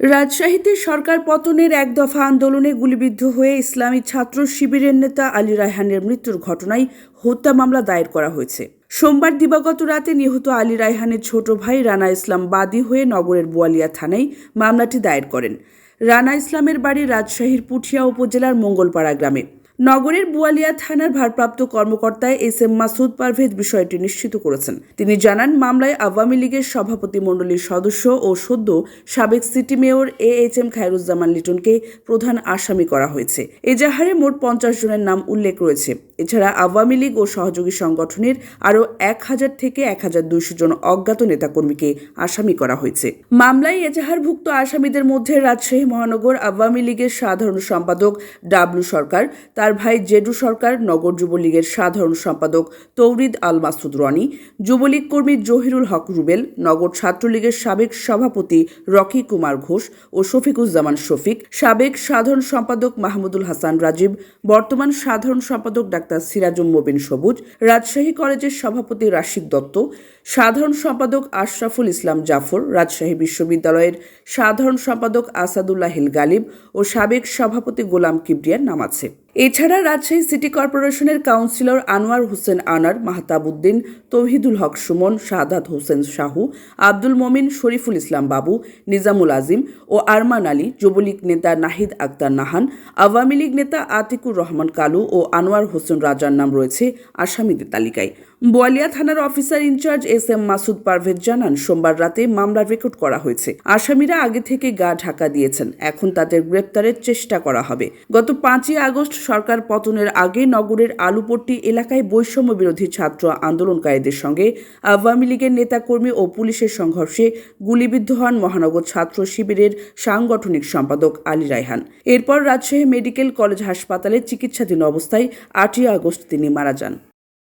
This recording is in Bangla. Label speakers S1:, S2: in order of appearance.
S1: রাজশাহীতে সরকার পতনের এক দফা আন্দোলনে গুলিবিদ্ধ হয়ে ইসলামী ছাত্র শিবিরের নেতা আলী রায়হানের মৃত্যুর ঘটনায় হত্যা মামলা দায়ের করা হয়েছে। সোমবার দিবাগত রাতে নিহত আলী রায়হানের ছোট ভাই রানা ইসলাম বাদী হয়ে নগরের বোয়ালিয়া থানায় মামলাটি দায়ের করেন। রানা ইসলামের বাড়ি রাজশাহীর পুঠিয়া উপজেলার মঙ্গলপাড়া গ্রামে। নগরের বুয়ালিয়া থানার ভারপ্রাপ্ত কর্মকর্তা এস এম মাসুদ পারভেজ বিষয়টি নিশ্চিত করেছেন। তিনি জানান, মামলায় আওয়ামী লীগের সভাপতি মণ্ডলীর সদস্য ও সদ্য সাবেক city mayor A H M Khairuzzaman লিটনকে প্রধান আসামি করা হয়েছে। এজাহারে মোট পঞ্চাশ জনের নাম উল্লেখ রয়েছে। এছাড়া আওয়ামী লীগ ও সহযোগী সংগঠনের আরও এক হাজার থেকে এক হাজার দুইশো জন অজ্ঞাত নেতাকর্মীকে আসামি করা হয়েছে। মামলায় এজাহারভুক্ত আসামিদের মধ্যে রাজশাহী মহানগর আওয়ামী লীগের সাধারণ সম্পাদক ডাবলু সরকার, তার ভাই জেডু সরকার, নগর যুবলীগের সাধারণ সম্পাদক তৌরিদ আল মাসুদ রনি, যুবলীগ কর্মী জহিরুল হক রুবেল, নগর ছাত্রলীগের সাবেক সভাপতি রকি কুমার ঘোষ ও শফিকুজ্জামান শফিক, সাবেক সাধারণ সম্পাদক মাহমুদুল হাসান রাজীব, বর্তমান সাধারণ সম্পাদক ডাক্তার সিরাজুম মোবিন সবুজ, রাজশাহী কলেজের সভাপতি রাশিক দত্ত, সাধারণ সম্পাদক আশরাফুল ইসলাম জাফর, রাজশাহী বিশ্ববিদ্যালয়ের সাধারণ সম্পাদক আসাদুল্লাহ হিল গালিব ও সাবেক সভাপতি গোলাম কিবরিয়ার নাম আছে। এছাড়া রাজশাহী সিটি কর্পোরেশনের কাউন্সিলর আনোয়ার হোসেন আনার, মাহতাবুদ্দিন, তৌহিদুল হক সুমন শাহাদাত হোসেন শাহু আব্দুল মমিন, শরীফুল ইসলাম বাবু, নিজামুল আজিম ও আরমান আলী, যুবলীগ নেতা নাহিদ আক্তার নাহান, আওয়ামী লীগ নেতা আতিকুর রহমান কালু ও আনোয়ার হোসেন রাজার নাম রয়েছে আসামিদের তালিকায়। বোয়ালিয়া থানার officer in charge S M Masud Parvez জানান, সোমবার রাতে মামলা রেকর্ড করা হয়েছে। আসামিরা আগে থেকে গা ঢাকা দিয়েছেন, এখন তাদের গ্রেপ্তারের চেষ্টা করা হবে। গত পাঁচই আগস্ট সরকার পতনের আগে নগরের আলুপট্টি এলাকায় বৈষম্য বিরোধী ছাত্র আন্দোলনকারীদের সঙ্গে আওয়ামী লীগের নেতাকর্মী ও পুলিশের সংঘর্ষে গুলিবিদ্ধ হন মহানগর ছাত্র শিবিরের সাংগঠনিক সম্পাদক আলী রায়হান। এরপর রাজশাহী মেডিকেল কলেজ হাসপাতালে চিকিৎসাধীন অবস্থায় আটই আগস্ট তিনি মারা যান।